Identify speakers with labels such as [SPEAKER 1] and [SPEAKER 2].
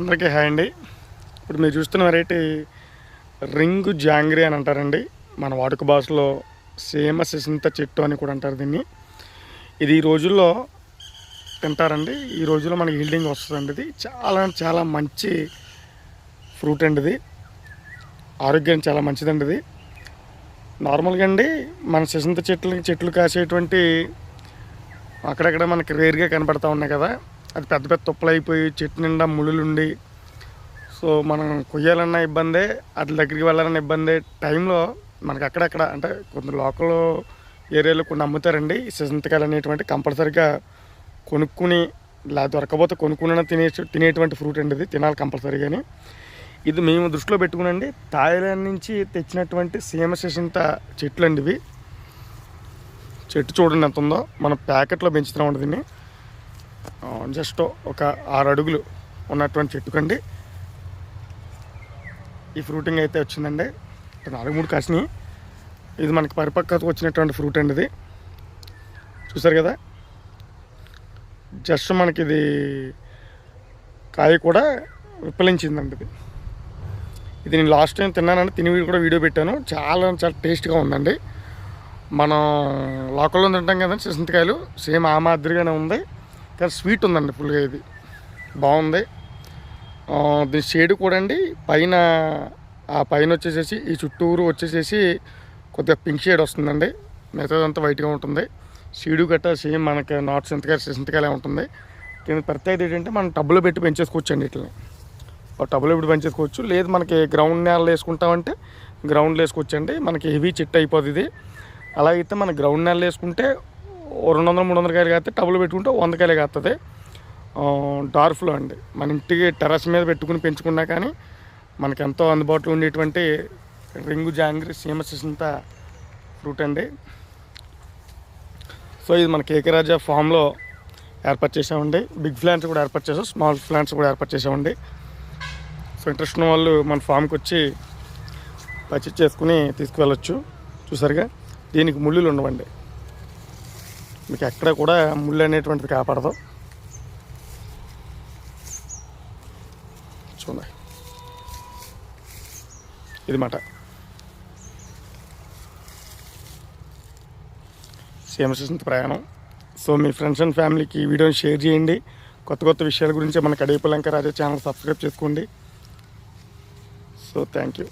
[SPEAKER 1] అందరికీ హాయ్ అండి. ఇప్పుడు మీరు చూస్తున్న వెరైటీ రింగ్ జాంగ్రీ అని అంటారండి. మన వాడుక భాషలో సేమ సిసింత చెట్టు అని కూడా అంటారు దీన్ని. ఇది ఈ రోజుల్లో తింటారండి. ఈ రోజుల్లో మనకి హీల్డింగ్ వస్తుందండి ఇది. చాలా చాలా మంచి ఫ్రూట్ అండి ఇది. ఆరోగ్యానికి చాలా మంచిదండి ఇది. నార్మల్గా అండి మన సిసింత చెట్లు చెట్లు కాసేటువంటి అక్కడక్కడ మనకి రేర్గా కనపడతా ఉన్నాయి కదా. అది పెద్ద పెద్ద తుప్పలు అయిపోయి చెట్టు నిండా ముళ్ళులు ఉండి సో మనం కొయ్యాలన్న ఇబ్బందే అట్ల దగ్గరికి వెళ్ళాలన్న ఇబ్బందే. టైంలో మనకి అక్కడక్కడ అంటే కొంత లోకల్ ఏరియాలో కొన్ని అమ్ముతారండి. ఈ అనేటువంటి కంపల్సరీగా కొనుక్కుని ఇలా దొరకపోతే కొనుక్కున్న తినే తినేటువంటి ఫ్రూట్ అండి ఇది. తినాలి కంపల్సరీగాని. ఇది మేము దృష్టిలో పెట్టుకునండి. థాయిలాండ్ నుంచి తెచ్చినటువంటి సీమ సిసింత చెట్లు అండి ఇవి. చెట్టు చూడండి ఎంత ఉందో మనం ప్యాకెట్లో పెంచుతున్నాం దీన్ని. జస్ట్ ఒక ఆరు అడుగులు ఉన్నటువంటి చెట్టుకండి ఈ ఫ్రూటింగ్ అయితే వచ్చిందండి. నాలుగు మూడు కాసినాయి. ఇది మనకి పరిపక్వత వచ్చినటువంటి ఫ్రూట్ అండి ఇది. చూసారు కదా? జస్ట్ మనకి ఇది కాయ కూడా విప్పలించిందండి ఇది. ఇది నేను లాస్ట్ టైం తిన్నానండి తిని కూడా వీడియో పెట్టాను. చాలా చాలా టేస్ట్గా ఉందండి. మనం లోకల్లో తింటాం కదండి చింతకాయలు సేమ్ ఆ మాదిరిగానే ఉంది. కానీ స్వీట్ ఉందండి ఫుల్గా ఇది. బాగుంది. దీని షేడ్ కూడా అండి. పైన ఆ పైన వచ్చేసేసి ఈ చుట్టూరు వచ్చేసేసి కొద్దిగా పింక్ షేడ్ వస్తుందండి. మిగతాదంతా వైట్గా ఉంటుంది. సీడు గట్ట సేమ్ మనకి నార్త్ సింతకాయ సింతకాయలే ఉంటుంది. దీని ప్రత్యేకత ఏంటంటే మనం టబ్బులో పెట్టి పెంచేసుకోవచ్చు అండి వీటిని. ఒక టబ్బులో పెట్టి పెంచేసుకోవచ్చు. లేదు మనకి గ్రౌండ్ నేలలో వేసుకుంటామంటే గ్రౌండ్లో వేసుకోవచ్చు అండి మనకి హెవీ చెట్టు అయిపోతుంది ఇది. అలాగైతే మన గ్రౌండ్ నేలలో వేసుకుంటే రెండు వందల మూడు వందల కాయలు కాస్తే టబుల్ పెట్టుకుంటే వంద కాయలు కాస్తుంది డార్ఫ్లో అండి. మన ఇంటికి టెర్రస్ మీద పెట్టుకుని పెంచుకున్నా కానీ మనకి ఎంతో అందుబాటులో ఉండేటువంటి రింగు జాంగ్రీ సీమసిసంత ఫ్రూట్ అండి. సో ఇది మన కేకరాజా ఫామ్లో ఏర్పాటు చేసామండి బిగ్ ప్లాంట్స్ కూడా ఏర్పాటు చేసాం స్మాల్ ప్లాంట్స్ కూడా ఏర్పాటు చేసామండి సో ఇంట్రెస్ట్ ఉన్న వాళ్ళు మన ఫామ్కి వచ్చి పర్చేజ్ చేసుకుని తీసుకువెళ్ళొచ్చు. చూసారుగా దీనికి ముళ్ళులు ఉండవండి. మీకు ఎక్కడ కూడా ముళ్ళు అనేటువంటిది కాపాడదు. చూడండి. ఇది మాట. సేమ్ సిస్టమ్ ప్రయాణం. సో మీ ఫ్రెండ్స్ అండ్ ఫ్యామిలీకి ఈ వీడియోని షేర్ చేయండి. కొత్త కొత్త విషయాల గురించి మన కడేపులంక రాజా ఛానల్ సబ్స్క్రైబ్ చేసుకోండి. So thank you.